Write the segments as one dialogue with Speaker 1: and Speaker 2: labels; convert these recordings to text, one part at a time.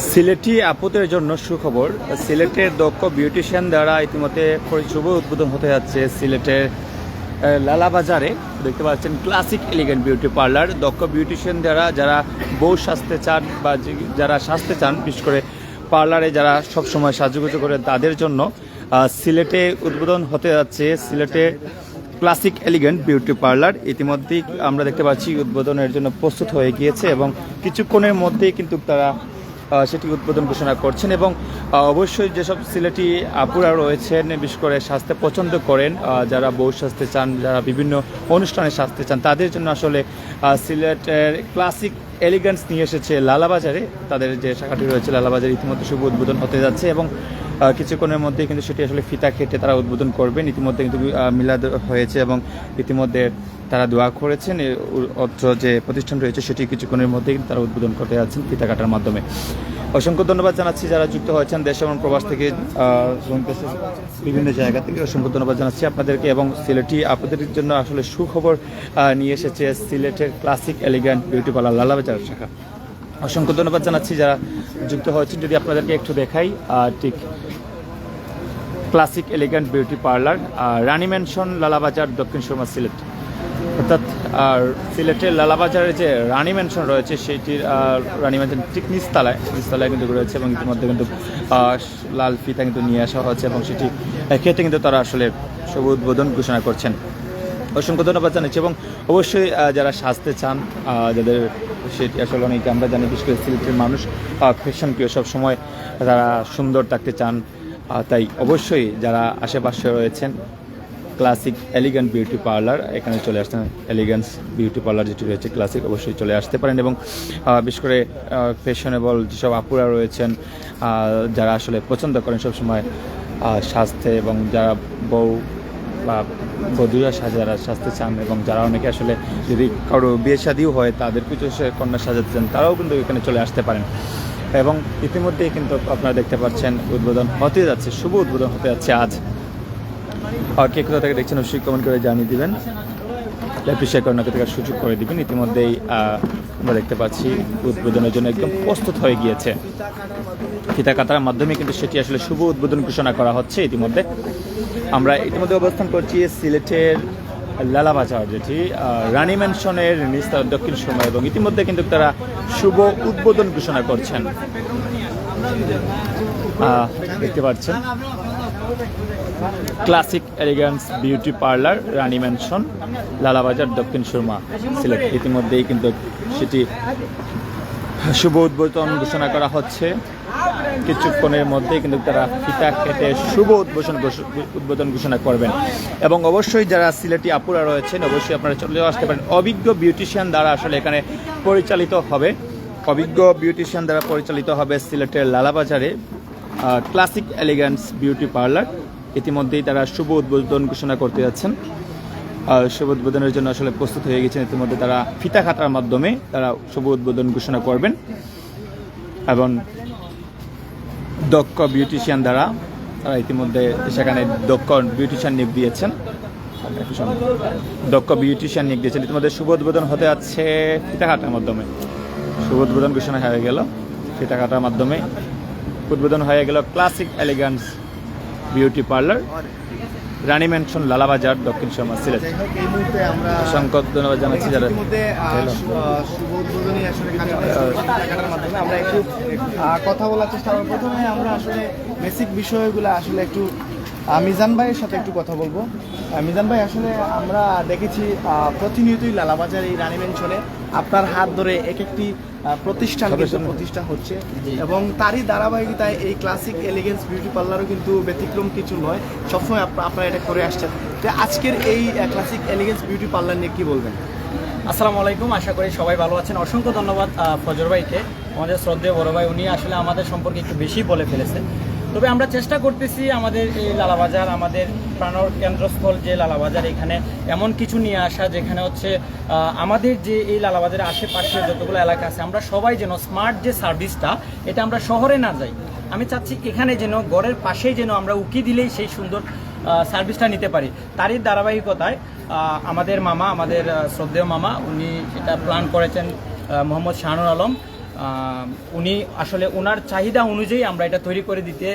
Speaker 1: সিলেটি আপুদের জন্য সুখবর, সিলেটের দক্ষ বিউটিশিয়ান দ্বারা ইতিমধ্যে শুভ উদ্বোধন হতে যাচ্ছে সিলেটের লালাবাজারে। দেখতে পাচ্ছেন ক্লাসিক এলিগেন্ট বিউটি পার্লার দক্ষ বিউটিশিয়ান দ্বারা যারা বউ সাজতে চান বা যারা সাজতে চান, বিশেষ করে পার্লারে যারা সবসময় সাজুগুজু করে তাদের জন্য সিলেটে উদ্বোধন হতে যাচ্ছে সিলেটে ক্লাসিক এলিগেন্ট বিউটি পার্লার ইতিমধ্যেই আমরা দেখতে পাচ্ছি উদ্বোধনের জন্য প্রস্তুত হয়ে গিয়েছে এবং কিছুক্ষণের মধ্যেই কিন্তু তারা সেটি উদ্বোধন ঘোষণা করছেন এবং অবশ্যই যেসব সিলেটি আপুরা রয়েছেন, বিশেষ করে স্বাস্থ্য পছন্দ করেন যারা বউ স্বাস্থ্য চান, যারা বিভিন্ন অনুষ্ঠানে স্বাস্থ্য চান, তাদের জন্য আসলে সিলেটের ক্লাসিক এলিগেন্স নিয়ে এসেছে লালাবাজারে। তাদের যে শাখাটি রয়েছে লালাবাজারে ইতিমধ্যে শুভ উদ্বোধন হতে যাচ্ছে এবং কিছুক্ষণের মধ্যে কিন্তু সেটি আসলে ফিতা কেটে তারা উদ্বোধন করবেন ইতিমধ্যে কিন্তু মিলাদ হয়েছে এবং ইতিমধ্যে তারা দোয়া করেছেন। অত্র যে প্রতিষ্ঠান রয়েছে সেটি কিছুক্ষণের মধ্যে কিন্তু তারা উদ্বোধন করতে যাচ্ছেন ফিতা কাটার মাধ্যমে। অসংখ্য ধন্যবাদ জানাচ্ছি যারা যুক্ত হয়েছেন দেশ এবং প্রবাস থেকে বিভিন্ন জায়গা থেকে। অসংখ্য ধন্যবাদ জানাচ্ছি আপনাদেরকে এবং সিলেটি আপনাদের জন্য আসলে সুখবর নিয়ে এসেছে সিলেটের classic, elegant beauty parlour Lalabazar শাখা। অসংখ্য ধন্যবাদ জানাচ্ছি যারা যুক্ত হয়েছেন। যদি আপনাদেরকে একটু দেখাই ঠিক classic elegant beauty parlour Rani mansion Lalabazar, Dakshin Surma Sylhet. অর্থাৎ, আর সিলেটের লালাবাজারের যে রানী ম্যানশন রয়েছে, সেইটির রানী ম্যানশন ঠিক নিচতলায় নিচতলায় কিন্তু রয়েছে এবং ইতিমধ্যে কিন্তু লাল ফিতা কিন্তু নিয়ে আসা হয়েছে এবং সেটি খেতে কিন্তু তারা আসলে শুভ উদ্বোধন ঘোষণা করছেন। অসংখ্য ধন্যবাদ জানাচ্ছি এবং অবশ্যই যারা সাজতে চান যাদের সেটি আসলে অনেকে আমরা জানি, বিশেষ করে সিলেটের মানুষ ফ্যাশন প্রিয় সবসময় তারা সুন্দর থাকতে চান তাই অবশ্যই যারা আশেপাশে রয়েছেন ক্লাসিক এলিগেন্ট বিউটি পার্লার এখানে চলে আসতেন এলিগেন্স বিউটি পার্লার যেটি রয়েছে ক্লাসিক অবশ্যই চলে আসতে পারেন এবং বিশেষ করে ফ্যাশনেবল যেসব আপুরা রয়েছেন যারা আসলে পছন্দ করেন সবসময় সাজতে এবং যারা বউ বা বধুরা যারা সাজতে চান এবং যারা অনেকে আসলে যদি কারও বিয়ে শাদিও হয়, তাদের কিছু কন্যা সাজাতে চান, তারাও কিন্তু এখানে চলে আসতে পারেন। এবং ইতিমধ্যেই কিন্তু আপনারা দেখতে পাচ্ছেন, উদ্বোধন হতে যাচ্ছে, শুভ উদ্বোধন হতে যাচ্ছে আজ। আর কে কোথা থেকে দেখছেন অবশ্যই কমেন্ট করে জানিয়ে দিবেন। শেয়ার করার থেকে সুযোগ করে দিবেন। ইতিমধ্যেই আমরা দেখতে পাচ্ছি, উদ্বোধনের জন্য একদম প্রস্তুত হয়ে গিয়েছে। ফিতা কাটার মাধ্যমে কিন্তু সেটি আসলে শুভ উদ্বোধন ঘোষণা করা হচ্ছে ইতিমধ্যে। আমরা ইতিমধ্যে অবস্থান করছি সিলেটের লালাবাজার, যেটি রানী ম্যানশনের নিস্তার দক্ষিণ সময় এবং ইতিমধ্যে কিন্তু তারা শুভ উদ্বোধন ঘোষণা করছেন। দেখতে পাচ্ছেন। Classic elegance beauty parlour, Rani mansion Lalabazar, Dakshin Surma, Sylhet. ইতিমধ্যেই কিন্তু সেটি শুভ উদ্বোধন ঘোষণা করা হচ্ছে। কিছুক্ষণের মধ্যেই কিন্তু তারা ফিতা কেটে শুভ উদ্বোধন উদ্বোধন ঘোষণা করবেন। এবং অবশ্যই যারা সিলেটি আপুরা রয়েছেন, অবশ্যই আপনারা চলে আসতে পারেন। অভিজ্ঞ বিউটিশিয়ান দ্বারা আসলে এখানে পরিচালিত হবে। অভিজ্ঞ বিউটিশিয়ান দ্বারা পরিচালিত হবে সিলেটের লালাবাজারে ক্লাসিক এলিগ্যান্স বিউটি পার্লার। ইতিমধ্যেই তারা শুভ উদ্বোধন ঘোষণা করতে যাচ্ছেন। শুভ উদ্বোধনের জন্য আসলে প্রস্তুত হয়ে গেছেন। ইতিমধ্যে তারা ফিতা কাটার মাধ্যমে তারা শুভ উদ্বোধন ঘোষণা করবেন। এবং দক্ষ বিউটিশিয়ান দ্বারা তারা ইতিমধ্যে সেখানে দক্ষ বিউটিশিয়ান নিয়োগ দিয়েছেন। দক্ষ বিউটিশিয়ান নিয়োগ দিয়েছেন। ইতিমধ্যে শুভ উদ্বোধন হতে যাচ্ছে ফিতা কাটার মাধ্যমে। শুভ উদ্বোধন ঘোষণা হয়ে গেল ফিতা কাটার মাধ্যমে। উদ্বোধন হয়ে গেল classic elegance beauty parlour. Rani mansion Lalabazar Dakshin Surma Sylhet.
Speaker 2: এই মুহূর্তে আমরা
Speaker 1: অসংখ্য ধন্যবাদ জানাচ্ছি যারা
Speaker 2: কথা বলার চেষ্টা প্রথমে আমরা আসলে বেসিক বিষয়গুলো আসলে একটু মিজান ভাইয়ের সাথে একটু কথা বলব। মিজান ভাই আসলে আমরা দেখেছি আহ, প্রতিনিয়তই লালাবাজার এই রানী মেনশনে আপনার হাত ধরে এক একটি প্রতিষ্ঠান প্রতিষ্ঠা হচ্ছে। এবং তারই ধারাবাহিকতায় এই ক্লাসিক এলিগেন্স বিউটি পার্লারও কিন্তু ব্যতিক্রম কিছু নয়। সবসময় আপনারা এটা করে আসছেন। তো আজকের এই ক্লাসিক এলিগেন্স বিউটি পার্লার নিয়ে কি বলবেন?
Speaker 3: আসসালামু আলাইকুম আশা করি সবাই ভালো আছেন। অসংখ্য ধন্যবাদ ফজর ভাইকে। আমাদের শ্রদ্ধেয় বড় ভাই উনি আসলে আমাদের সম্পর্কে একটু বেশি বলে ফেলেছেন। তবে আমরা চেষ্টা করতেছি আমাদের এই লালাবাজার, আমাদের প্রাণর কেন্দ্রস্থল যে লালাবাজার এখানে এমন কিছু নিয়ে আসা, যেখানে হচ্ছে আমাদের যে এই লালাবাজারের আশেপাশে যতগুলো এলাকা আছে, আমরা সবাই যেন স্মার্ট যে সার্ভিসটা এটা আমরা শহরে না যাই। আমি চাচ্ছি এখানে যেন ঘরের পাশেই যেন আমরা উকি দিলেই সেই সুন্দর সার্ভিসটা নিতে পারি। তারই ধারাবাহিকতায় আমাদের মামা, আমাদের শ্রদ্ধেয় মামা, উনি এটা প্ল্যান করেছেন মোহাম্মদ শাহানুর আলম। উনি আসলে ওনার চাহিদা অনুযায়ী আমরা এটা তৈরি করে দিতে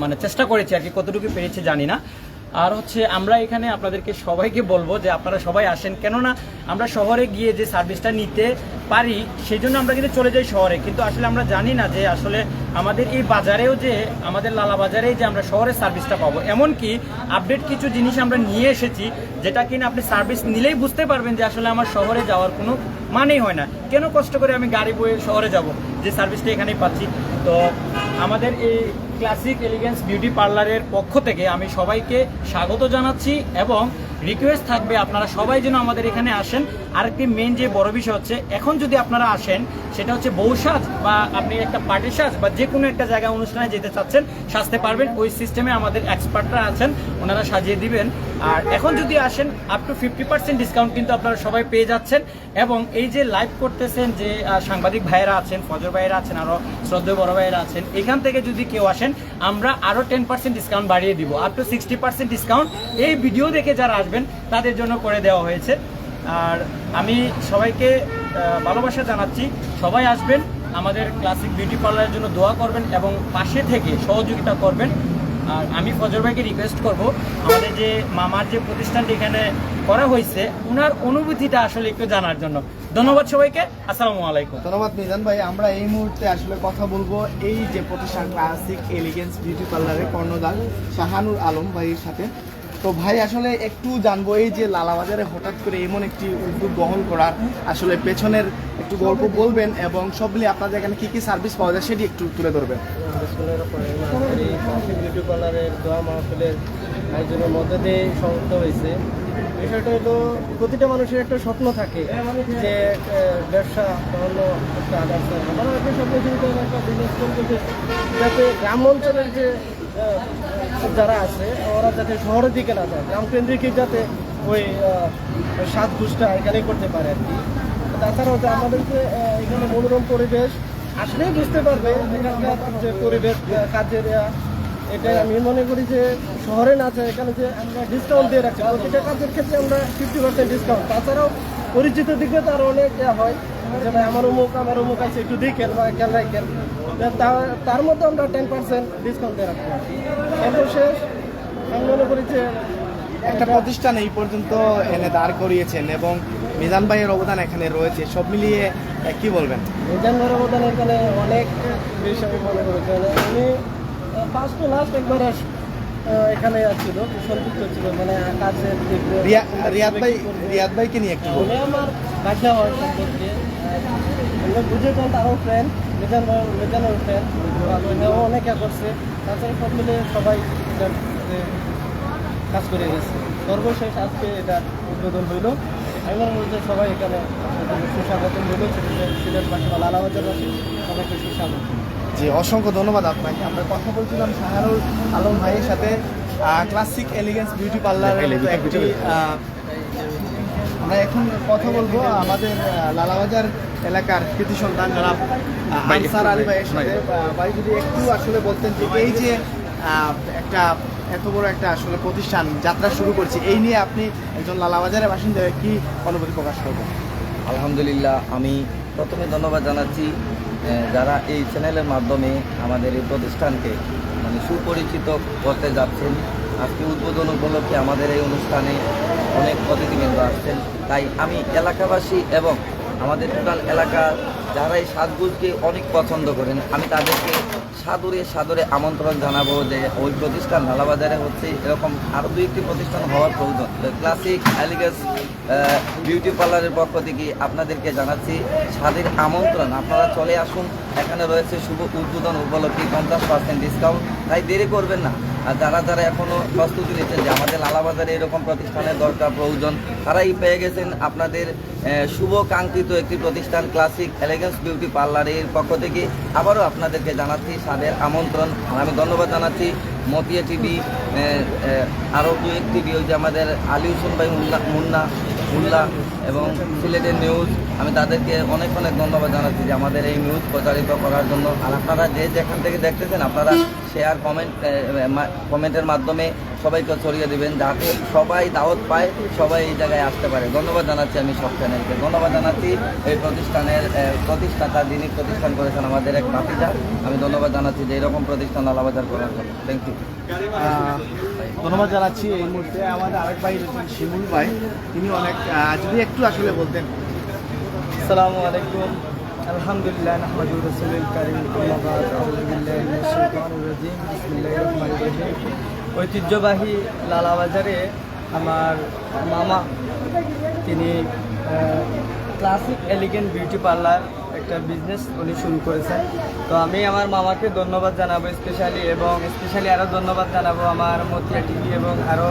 Speaker 3: মানে চেষ্টা করেছি আর কি, কতটুকু পেরেছি জানি না। আর হচ্ছে আমরা এখানে আপনাদেরকে সবাইকে বলব যে আপনারা সবাই আসেন, কেননা আমরা শহরে গিয়ে যে সার্ভিসটা নিতে পারি, সেই জন্য আমরা কিন্তু চলে যাই শহরে। কিন্তু আসলে আমরা জানি না যে আসলে আমাদের এই বাজারেও যে, আমাদের লালা বাজারেই যে আমরা শহরের সার্ভিসটা পাবো। এমনকি আপডেট কিছু জিনিস আমরা নিয়ে এসেছি, যেটা কিনা আপনি সার্ভিস নিলেই বুঝতে পারবেন যে আসলে আমার শহরে যাওয়ার কোনো মানেই হয় না। কেন কষ্ট করে আমি গাড়ি বয়ে শহরে যাব? যে সার্ভিসটা এখানেই পাচ্ছি। তো আমাদের এই ক্লাসিক এলিগেন্স বিউটি পার্লারের পক্ষ থেকে আমি সবাইকে স্বাগত জানাচ্ছি এবং রিকোয়েস্ট থাকবে আপনারা সবাই যেন আমাদের এখানে আসেন। আরেকটি মেন যে বড় বিষয় হচ্ছে, এখন যদি আপনারা আসেন, সেটা হচ্ছে বউ সাজ বা আপনি একটা পার্টি সাজ বা যে কোনো একটা জায়গায় অনুষ্ঠানে যেতে চাচ্ছেন, সাজতে পারবেন। ওই সিস্টেমে আমাদের এক্সপার্টরা আছেন, ওনারা সাজিয়ে দিবেন। আর এখন যদি আসেন up to fifty percent discount কিন্তু আপনারা সবাই পেয়ে যাচ্ছেন। এবং এই যে লাইভ করতেছেন যে সাংবাদিক ভাইয়েরা আছেন, ফজর ভাইয়েরা আছেন আরও শ্রদ্ধেয় বড় ভাইয়েরা আছেন, এখান থেকে যদি কেউ আসেন, আমরা আরও টেন পার্সেন্ট ডিসকাউন্ট বাড়িয়ে দিব up to sixty percent discount এই ভিডিও দেখে যারা আসবেন, তাদের জন্য করে দেওয়া হয়েছে। আর আমি সবাইকে ভালোবাসা জানাচ্ছি। সবাই আসবেন, আমাদের ক্লাসিক বিউটি পার্লারের জন্য দোয়া করবেন এবং পাশে থেকে সহযোগিতা করবেন। আর আমি ফজর ভাইকে রিকোয়েস্ট করব আমাদের যে মামার যে প্রতিষ্ঠানটি এখানে করা হয়েছে ওনার অনুভূতিটা আসলে একটু জানার জন্য। ধন্যবাদ সবাইকে আসসালামু আলাইকুম।
Speaker 2: ধন্যবাদ মিজান ভাই আমরা এই মুহূর্তে আসলে কথা বলব এই যে প্রতিষ্ঠান ক্লাসিক এলিগেন্স বিউটি পার্লারের কর্ণধার শাহানুর আলম ভাইয়ের সাথে। তো ভাই আসলে একটু জানব এই যে লালাবাজারে হঠাৎ করে এমন একটি উদ্যোগ গ্রহণ করার আসলে পেছনের একটু গল্প বলবেন এবং সব মিলিয়ে আপনাদের এখানে কি কি সার্ভিস পাওয়া যায় সেটি একটু তুলে ধরবেন।
Speaker 4: বিউটি পার্লারের দোয়া মাহফিলের আয়োজনের মধ্যে দিয়ে সংযুক্ত হয়েছে। বিষয়টা হলো, প্রতিটা মানুষের একটা স্বপ্ন থাকে যে ব্যবসা অন্য একটা আদার্স একটা স্বপ্ন যে আমি একটা বিজনেস যাতে গ্রাম অঞ্চলের যে যারা আছে, ওরা যাতে শহরের দিকে না যায় গ্রাম কেন্দ্রিক যাতে ওই সাত ঘুষটা এখানে করতে পারে আর কি। তাছাড়াও যে আমাদের যে এখানে মনোরম পরিবেশ, আসলেই বুঝতে পারবে এখানকার যে পরিবেশ কাজের এটা আমি মনে করি যে শহরে না যায় এখানে যে আমরা ডিসকাউন্ট দিয়ে রাখছি। প্রতিটা কাজের ক্ষেত্রে আমরা ফিফটি পার্সেন্ট ডিসকাউন্ট তাছাড়াও পরিচিত দিকে তো আরও অনেক ইয়া হয়। যে ভাই আমার অমুক আমার অমুক আছে একটু দেখেন বা খেয়াল রাখেন। তার মধ্যে আমরা টেন পার্সেন্ট ডিসকাউন্ট দিয়ে রাখব। এরপর শেষ আমি মনে করি যে
Speaker 2: একটা প্রতিষ্ঠান এই পর্যন্ত এনে দাঁড় করিয়েছেন এবং মিজান ভাইয়ের অবদান এখানে রয়েছে। সব মিলিয়ে কি বলবেন?
Speaker 4: মিজানের অবদান এখানে অনেক বেশি আমি মনে করি। কারণ উনি ফার্স্ট টু লাস্ট একবার এখানে ছিল সন্তুষ্ট ছিল মানে কাজের
Speaker 2: রিয়া- রিয়াদ ভাই রিয়াদ ভাইকে নিয়ে একটু
Speaker 4: উনি আমার বাচ্চা হয় সম্পর্কে। আমরা বুঝেছেন তারও ফ্রেন্ড মিজান মিজানের ফ্রেন্ড উনিও অনেক করছে। তাছাড়া সব মিলে সবাই কাজ করে গেছে। সর্বশেষ আজকে এটা উদ্বোধন হইল। আমি মনে করি যে সবাই এখানে সুস্বাগতম হইল সিলেটবাসী বা লালাবাজারবাসী সবাইকে সুস্বাগত
Speaker 2: জি অসংখ্য ধন্যবাদ আপনাকে। আমরা কথা বলছিলাম শাহারুল আলম ভাইয়ের সাথে ক্লাসিক এলিগেন্স বিউটি পার্লার একটি আমরা এখন কথা বলব আমাদের লালাবাজার এলাকার কৃতি সন্তান জনাব আহ, আনসার আলী
Speaker 1: একটু,
Speaker 2: ভাইয়ের সাথে। ভাই যদি একটু আসলে বলতেন যে এই যে একটা এত বড় একটা আসলে প্রতিষ্ঠান যাত্রা শুরু করছে এই নিয়ে আপনি একজন লালাবাজারের বাসিন্দা কি অনুভূতি প্রকাশ করবেন?
Speaker 5: আলহামদুলিল্লাহ আমি প্রথমে ধন্যবাদ জানাচ্ছি যারা এই চ্যানেলের মাধ্যমে আমাদের এই প্রতিষ্ঠানকে মানে সুপরিচিত করতে যাচ্ছেন, আজকে উদ্বোধন উপলক্ষে আমাদের এই অনুষ্ঠানে অনেক অতিথিবৃন্দ আসছেন। তাই আমি এলাকাবাসী এবং আমাদের টোটাল এলাকার যারা এই সাজগুজকে অনেক পছন্দ করেন, আমি তাদেরকে সাদরে সাদরে আমন্ত্রণ জানাব যে ওই প্রতিষ্ঠান নালাবাজারে হচ্ছে এরকম আরও দুই একটি প্রতিষ্ঠান হওয়ার প্রয়োজন। ক্লাসিক অ্যালিগেস বিউটি পার্লারের পক্ষ থেকে আপনাদেরকে জানাচ্ছি স্বাদের আমন্ত্রণ। আপনারা চলে আসুন, এখানে রয়েছে শুভ উদ্বোধন উপলক্ষে পঞ্চাশ পার্সেন্ট ডিসকাউন্ট তাই দেরি করবেন না। আর যারা যারা এখনও প্রস্তুতি নিচ্ছেন যে আমাদের লালাবাজারে এরকম প্রতিষ্ঠানের দরকার, প্রয়োজন, তারাই পেয়ে গেছেন আপনাদের শুভকাঙ্ক্ষিত শুভ কাঙ্ক্ষিত একটি প্রতিষ্ঠান, ক্লাসিক এলিগেন্স বিউটি পার্লারের পক্ষ থেকে। আবারও আপনাদেরকে জানাচ্ছি স্বাদের আমন্ত্রণ। আমি ধন্যবাদ জানাচ্ছি মতিয়া টিভি আরও দু এক টিভি, ওই যে আমাদের আলিউসন ভাই মুন্না মুন্না। মুল্লা এবং সিলেটের নিউজ আমি তাদেরকে অনেক অনেক ধন্যবাদ জানাচ্ছি যে আমাদের এই নিউজ প্রচারিত করার জন্য। আর আপনারা যে যেখান থেকে দেখতেছেন, আপনারা শেয়ার কমেন্ট কমেন্টের মাধ্যমে সবাইকে ছড়িয়ে দেবেন যাতে সবাই দাওয়াত পায়, সবাই এই জায়গায় আসতে পারে। ধন্যবাদ জানাচ্ছি আমি সব চ্যানেলকে ধন্যবাদ জানাচ্ছি এই প্রতিষ্ঠানের প্রতিষ্ঠাতা যিনি প্রতিষ্ঠান করেছেন আমাদের এক ভাতিজা। আমি ধন্যবাদ জানাচ্ছি যে এরকম প্রতিষ্ঠান আলাবাজার করার জন্য। থ্যাংক ইউ
Speaker 2: ধন্যবাদ জানাচ্ছি এই মুহূর্তে আমাদের আরেক ভাই রয়েছেন শিমুল ভাই, তিনি অনেক যদি একটু আসলে বলতেন।
Speaker 6: আসসালামু আলাইকুম। আলহামদুলিল্লাহ রহিম। ঐতিহ্যবাহী লালাবাজারে আমার মামা, তিনি ক্লাসিক এলিগেন্ট বিউটি পার্লার একটা বিজনেস উনি শুরু করেছেন। তো আমি আমার মামাকে ধন্যবাদ জানাব স্পেশালি এবং স্পেশালি আরও ধন্যবাদ জানাব আমার মতিয়া টিভি এবং আরও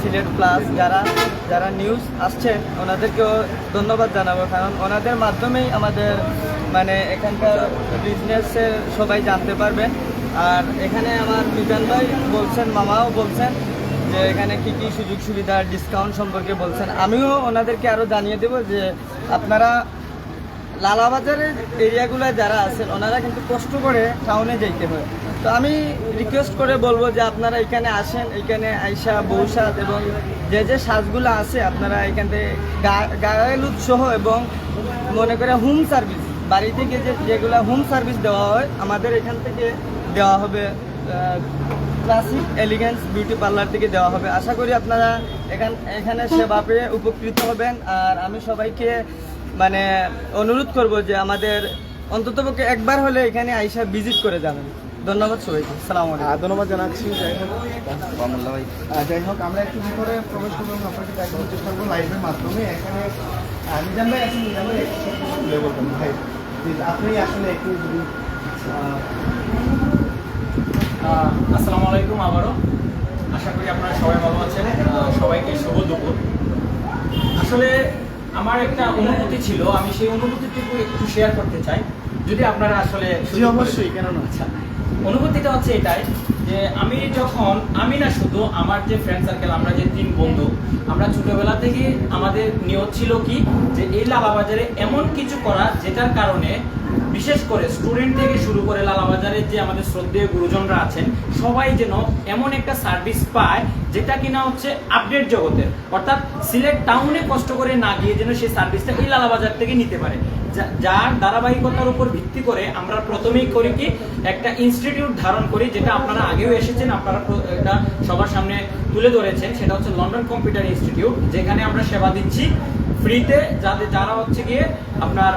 Speaker 6: সিলেট প্লাস যারা যারা নিউজ আসছেন ওনাদেরকেও ধন্যবাদ জানাব। কারণ ওনাদের মাধ্যমেই আমাদের মানে এখানকার বিজনেসের সবাই জানতে পারবেন। আর এখানে আমার মিজান ভাই বলছেন মামাও বলছেন যে এখানে কি কি সুযোগ সুবিধা ডিসকাউন্ট সম্পর্কে বলছেন। আমিও ওনাদেরকে আরও জানিয়ে দেবো যে আপনারা লালাবাজারের এরিয়াগুলো যারা আছেন, ওনারা কিন্তু কষ্ট করে টাউনে যাইতে হয়। তো আমি রিকোয়েস্ট করে বলব যে আপনারা এখানে আসেন, এখানে আইসা বৌসাদ এবং যে যে সাজগুলো আছে, আপনারা এখান থেকে গায়েল উৎসহ এবং মনে করে হোম সার্ভিস বাড়ি থেকে যে যেগুলো হোম সার্ভিস দেওয়া হয়, আমাদের এখান থেকে দেওয়া হবে ক্লাসিক এলিগেন্স বিউটি পার্লার থেকে দেওয়া হবে। আশা করি আপনারা এখান, এখানে সেবা পেয়ে উপকৃত হবেন। আর আমি সবাইকে মানে অনুরোধ করব যে আমাদের অন্ততপক্ষে একবার হলে এখানে আইসা ভিজিট করে যাবেন। ধন্যবাদ সবাইকে। সালাম আলাইকুম।
Speaker 2: ধন্যবাদ জানাচ্ছি। যাই হোক যাই হোক আমরা একটু ভিতরে প্রবেশ করব আপনাকে দেখানোর চেষ্টা করব লাইভের মাধ্যমে। এখানে মিজান ভাই মিজান ভাই ভাই আপনি আসলে একটু
Speaker 3: আসসালামু আলাইকুম আবারও। আশা করি আপনারা সবাই ভালো আছেন। সবাইকে শুভ দুপুর। আসলে আমার একটা অনুভূতি ছিল আমি সেই অনুভূতিটুকু একটু শেয়ার করতে চাই। যদি আপনারা আসলে
Speaker 2: অবশ্যই কেন না?
Speaker 3: আচ্ছা অনুভূতিটা হচ্ছে এটাই যে আমি যখন, আমি না শুধু আমার যে ফ্রেন্ড সার্কেল আমরা যে তিন বন্ধু, আমরা ছোটবেলা থেকে আমাদের নিয়ত ছিল কি, যে এই লালাবাজারে এমন কিছু করা যেটার কারণে বিশেষ করে স্টুডেন্ট থেকে শুরু করে লালাবাজারের যে আমাদের শ্রদ্ধেয় গুরুজনরা আছেন, সবাই যেন এমন একটা সার্ভিস পায় যেটা কিনা হচ্ছে আপডেট জগতের। অর্থাৎ সিলেট টাউনে কষ্ট করে না গিয়ে যেন সেই সার্ভিসটা এই লালাবাজার থেকে নিতে পারে। যার ধারাবাহিকতার উপর ভিত্তি করে আমরা প্রথমেই করি কি, একটা ইনস্টিটিউট ধারণ করি, যেটা আপনারা আগেও এসেছেন, আপনারা এটা সবার সামনে তুলে ধরেছেন, সেটা হচ্ছে লন্ডন কম্পিউটার ইনস্টিটিউট যেখানে আমরা সেবা দিচ্ছি। ফ্রিতে যাদের যারা হচ্ছে গিয়ে আপনার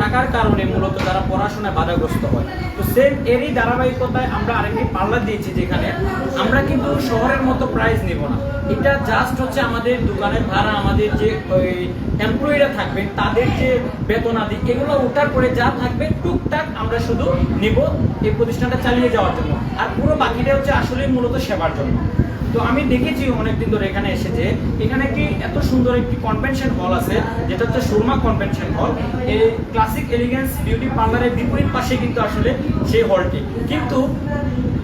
Speaker 3: টাকার কারণে মূলত যারা পড়াশোনায় বাধাগ্রস্ত হয়। তো সেম এরই ধারাবাহিকতায় আমরা আরেকটি পার্লার দিয়েছি যেখানে আমরা কিন্তু শহরের মতো প্রাইস নিব না। এটা জাস্ট হচ্ছে আমাদের দোকানের ভাড়া, আমাদের যে, ওই এমপ্লয়িরা থাকবেন তাদের যে বেতনাদি এগুলো ওঠার পরে যা থাকবে টুকটাক আমরা শুধু নিব এই প্রতিষ্ঠানটা চালিয়ে যাওয়ার জন্য। আর পুরো বাকিটা হচ্ছে আসলে মূলত সেবার জন্য। তো আমি দেখেছি অনেকদিন ধরে এখানে এসেছে। এখানে কি এত সুন্দর একটি কনভেনশন হল আছে, যেটা হচ্ছে সুরমা কনভেনশন হল এই ক্লাসিক এলিগেন্স বিউটি পার্লারের বিপরীত পাশে কিন্তু আসলে সেই হলটি কিন্তু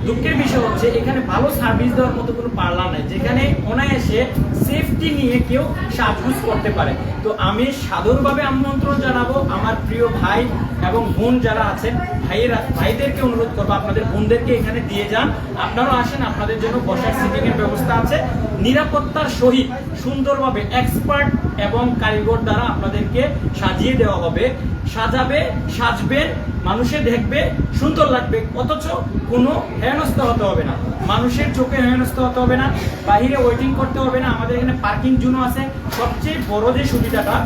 Speaker 3: দুঃখের বিষয় হচ্ছে, এখানে ভালো সার্ভিস দেওয়ার মতো কোনো পার্লার নাই। যেখানে অনায়াসে সেফটি নিয়ে কেউ সাজগুজ করতে পারে। তো আমি সাদরভাবে আমন্ত্রণ জানাব আমার প্রিয় ভাই এবং বোন যারা আছেন, ভাইয়েরা, ভাইদেরকে অনুরোধ করব আপনাদের বোনদেরকে এখানে দিয়ে যান। আপনারাও আসেন, আপনাদের জন্য বসার সিটিং এর ব্যবস্থা আছে। নিরাপত্তার সহিত সুন্দরভাবে এক্সপার্ট এবং কারিগর দ্বারা আপনাদেরকে সাজিয়ে দেওয়া হবে। সাজাবে সাজবেন মানুষে দেখবে, সুন্দর লাগবে, অথচ কোনো হেনস্থ হতে হবে না। মানুষের চোখে হেনস্থ হতে হবে না, বাহিরে ওয়েটিং করতে হবে না। আমাদের এখানে পার্কিং জোনও আছে। সবচেয়ে বড় যে সুবিধাটা,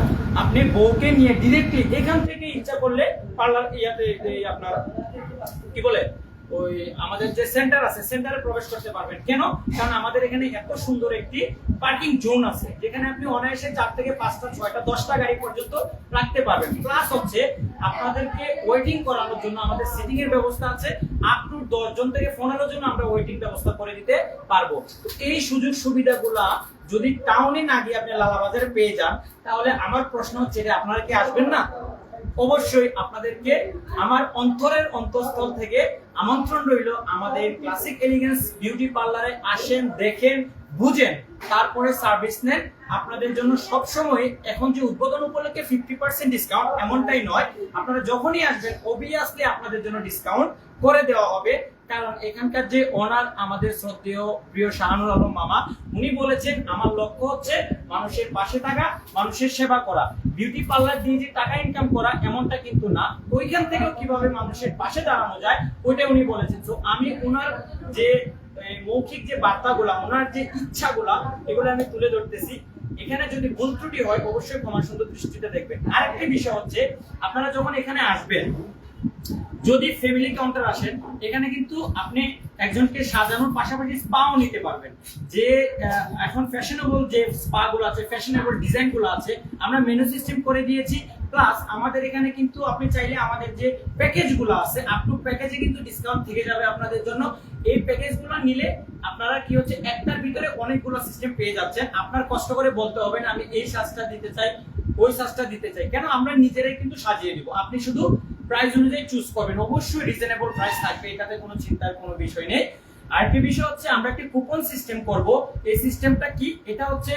Speaker 3: আপনি বউকে নিয়ে ডিরেক্টলি এখান থেকে ইচ্ছা করলে পার্লার ইয়াতে আপনার, কি বলে? ওই আমাদের যে সেন্টার আছে সেন্টারে প্রবেশ করতে পারবেন। কেন? কারণ আমাদের এখানে এত সুন্দর একটি পার্কিং জোন আছে, যেখানে আপনি অনায়াসে চার থেকে পাঁচটা, ছয়টা, দশটা গাড়ি পর্যন্ত রাখতে পারবেন। প্লাস হচ্ছে, আপনাদেরকে ওয়েটিং করানোর জন্য আমাদের সিটিং এর ব্যবস্থা আছে আপ টু দশ জন থেকে পনেরো জন আমরা ওয়েটিং ব্যবস্থা করে দিতে পারব। এই সুযোগ সুবিধাগুলা যদি টাউনে না গিয়ে আপনি লালাবাজারে পেয়ে যান, তাহলে আমার প্রশ্ন হচ্ছে যে আপনারা কি আসবেন না? অবশ্যই আপনাদেরকে আমার অন্তরের অন্তঃস্থল থেকে আমন্ত্রণ রইল আমাদের ক্লাসিক এলিগেন্স বিউটি পার্লারে আসেন, দেখেন বুঝেন, তারপরে সার্ভিস নেন। আপনাদের জন্য সবসময় এখন যে উদ্বোধন উপলক্ষে ফিফটি পার্সেন্ট ডিসকাউন্ট এমনটাই নয়। আপনারা যখনই আসবেন অবভিয়াসলি আপনাদের জন্য ডিসকাউন্ট করে দেওয়া হবে। কারণ এখানকার যে ওনার আমাদের শ্রদ্ধেয়, প্রিয় শাহানুর আলম মামা, উনি বলেছেন, আমার লক্ষ্য হচ্ছে মানুষের পাশে থাকা, মানুষের সেবা করা। বিউটি পার্লার দিয়ে যে টাকা ইনকাম করা, এমনটা কিন্তু না। ওইখান থেকেও কীভাবে মানুষের পাশে দাঁড়ানো যায় ওইটা উনি বলেছেন। তো আমি ওনার যে মৌখিক যে বার্তাগুলা, ওনার যে ইচ্ছাগুলা, এগুলো আমি তুলে ধরতেছি। এখানে যদি ভুল ত্রুটি হয়, অবশ্যই ক্ষমা সুন্দর দৃষ্টিতে দেখবেন। আরেকটি বিষয় হচ্ছে, আপনারা যখন এখানে আসবেন, যদি ফ্যামিলি কাউন্টার আসেন, এখানে কিন্তু আপনি একজনকে সাজানোর পাশাপাশি স্পাও নিতে পারবেন। যে এখন ফ্যাশনেবল যে স্পা গুলো আছে ফ্যাশনেবল ডিজাইনগুলো আছে, আমরা মেনু সিস্টেম করে দিয়েছি। প্লাস আমাদের এখানে কিন্তু আপনি চাইলে আমাদের যে প্যাকেজগুলো আছে আপ টু প্যাকেজে কিন্তু ডিসকাউন্ট থেকে যাবে আপনাদের জন্য। এই প্যাকেজগুলো নিলে আপনারা কি হচ্ছে, একটার ভিতরে অনেকগুলো সিস্টেম পেয়ে যাচ্ছেন। আপনার কষ্ট করে বলতে হবে না, আমি এই সাজটা দিতে চাই, ওই সাজটা দিতে চাই। কেন? আমরা নিজেরাই কিন্তু সাজিয়ে দিব। আপনি শুধু প্রাইস অনুযায়ী চুজ করবেন। অবশ্যই রিজনেবল প্রাইস থাকবে, এটাতে কোনো চিন্তার কোনো বিষয় নেই। আরেকটি বিষয় হচ্ছে আমরা একটি কুপন সিস্টেম করব। এই সিস্টেমটা কি? এটা হচ্ছে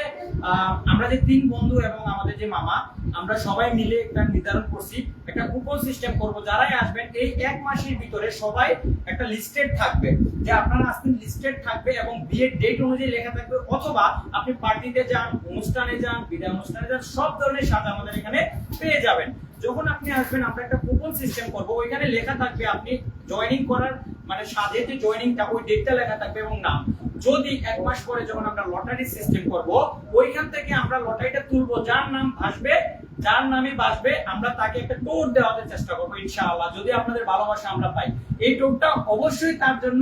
Speaker 3: আমরা যে তিন বন্ধু এবং আমাদের যে মামা, আমরা সবাই মিলে একটা নির্ধারণ করছি। একটা কুপন সিস্টেম করব। যারাই আসবেন, এই এক মাসের ভিতরে সবাই একটা লিস্টেড থাকবে। যে আপনারা আসবেন লিস্টেড থাকবে এবং বিয়ের ডেট অনুযায়ী লেখা থাকবে, অথবা আপনি পার্টিতে যান, অনুষ্ঠানে যান, বিদায় অনুষ্ঠানে যান, সব ধরনের সাজ আমাদের এখানে পেয়ে যাবেন। যখন আপনি আসবেন, আমরা একটা কুপন সিস্টেম করব। ওইখানে লেখা থাকবে আপনি জয়েনিং করার মানে সাজে যে জয়েনিংটা ওই ডেটটা লেখা থাকবে এবং নাম। যদি এক মাস পরে যখন আমরা লটারি সিস্টেম করব, ওইখান থেকে আমরা লটারিটা তুলবো। যার নাম ভাসবে, যার নামে বাসবে আমরা তাকে একটা টোর দেওয়াতে চেষ্টা করব, ইনশাআল্লাহ। যদি আপনাদের ভালোবাসা আমরা পাই। এই টোরটা অবশ্যই তার জন্য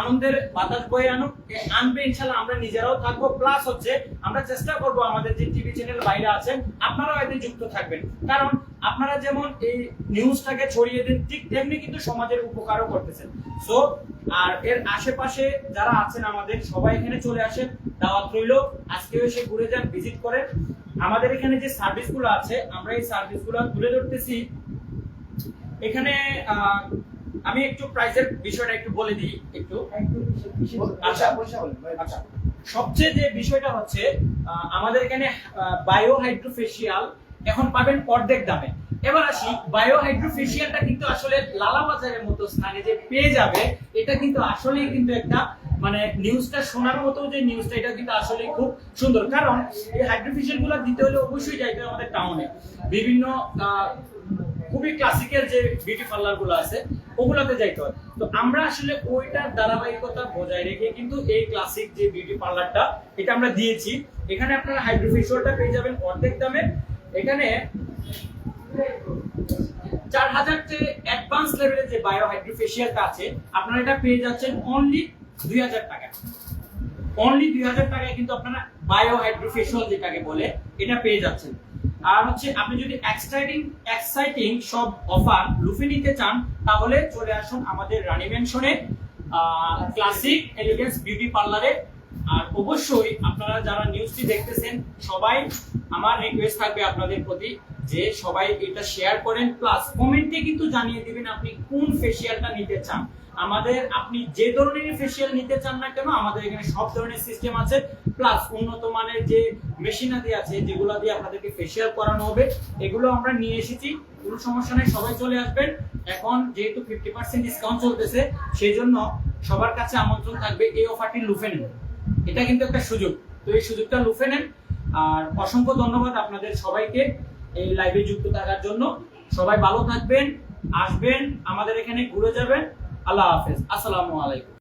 Speaker 3: আনন্দের বাতাস বয়ে আনুক। আনবে ইনশাআল্লাহ, আমরা নিজেরাও থাকব। প্লাস হচ্ছে, আমরা চেষ্টা করব আমাদের যে টিভি চ্যানেল বাইরে আছেন আপনারাও এতে যুক্ত থাকবেন। কারণ আপনারা যেমন এই নিউজটাকে ছড়িয়ে দেন ঠিক তেমনি কিন্তু সমাজের উপকারও করতেছেন। সো আর এর আশেপাশে যারা আছেন আমাদের সবাই এখানে চলে আসেন দাওয়াত রইল। আজকেও এসে ঘুরে যান ভিজিট করেন। আমাদের এখানে যে সার্ভিসগুলো আছে আমরা এই সার্ভিসগুলো তুলে ধরতেছি। এখানে আমি একটু প্রাইসের বিষয়টা একটু বলে দিই একটু। আচ্ছা।
Speaker 2: পয়সা বলেন
Speaker 3: আচ্ছা। সবচেয়ে যে বিষয়টা হচ্ছে আমাদের এখানে বায়ো হাইড্রোফেশিয়াল এখন পাবেন অর্ধেক দামে। এবার আসি বায়ো হাইড্রোফেশিয়ালটা কিন্তু আসলে লালা বাজারের মতো স্থানে যে পেয়ে যাবে, এটা কিন্তু আসলেই কিন্তু একটা মানে নিউজটা শোনার মতো যে নিউজটা এটা কিন্তু আসলে খুব সুন্দর। কারণ এই হাইড্রোফেশিয়ালগুলো দিতে হলে অবশ্যই যাইতে আমাদের টাউনে বিভিন্ন খুবই ক্লাসিক্যাল যে বিউটি পার্লারগুলো আছে, ওগুলোতে যাইতে হয় তো আমরা আসলে ওইটার ধারাবাহিকতা বজায় রেখে কিন্তু এই ক্লাসিক যে বিউটি পার্লারটা এটা আমরা দিয়েছি। এখানে আপনারা হাইড্রোফেশিয়ালটা পেয়ে যাবেন অর্ধেক দামে। এখানে চার হাজার যে অ্যাডভান্স লেভেলের যে বায়ো হাইড্রোফেশিয়ালটা আছে, আপনারা এটা পেয়ে যাচ্ছেন অনলি দুই হাজার টাকা অনলি দুই হাজার টাকায় কিন্তু আপনারা বায়ো হাইড্রোফেশিয়াল যেটাকে বলে, এটা পেয়ে যাচ্ছেন। আর হচ্ছে আপনি যদি এক্সাইটিং এক্সাইটিং সব অফার লুফে নিতে চান, তাহলে চলে আসুন আমাদের রানী মেনশনে ক্লাসিক এলিগেন্স বিউটি পার্লারে আর অবশ্যই আপনারা যারা নিউজটি দেখতেছেন, সবাই আমার রিকোয়েস্ট থাকবে আপনাদের প্রতি যে সবাই এটা শেয়ার করেন প্লাস কমেন্টে কিন্তু জানিয়ে দিবেন আপনি কোন ফেসিয়ালটা নিতে চান। আমাদের আপনি যে ধরনের ফেসিয়াল নিতে চান না কেন, আমাদের এখানে সব ধরনের সিস্টেম আছে প্লাস উন্নত মানের যে মেশিনাদি আছে, যেগুলো দিয়ে আপনাদেরকে ফেসিয়াল করানো হবে, এগুলো আমরা নিয়ে এসেছি। কোনো সমস্যা নেই, সবাই চলে আসবেন। এখন যেহেতু ফিফটি পার্সেন্ট ডিসকাউন্ট চলতেছে সেই জন্য সবার কাছে আমন্ত্রণ থাকবে এই অফারটি লুফে নেন। এটা কিন্তু একটা সুযোগ। তো এই সুযোগটা লুফে নেন আর অসংখ্য ধন্যবাদ আপনাদের সবাইকে এই লাইভে যুক্ত থাকার জন্য। সবাই ভালো থাকবেন, আসবেন, আমাদের এখানে ঘুরে যাবেন। আল্লাহ হাফেজ। আসসালামু আলাইকুম।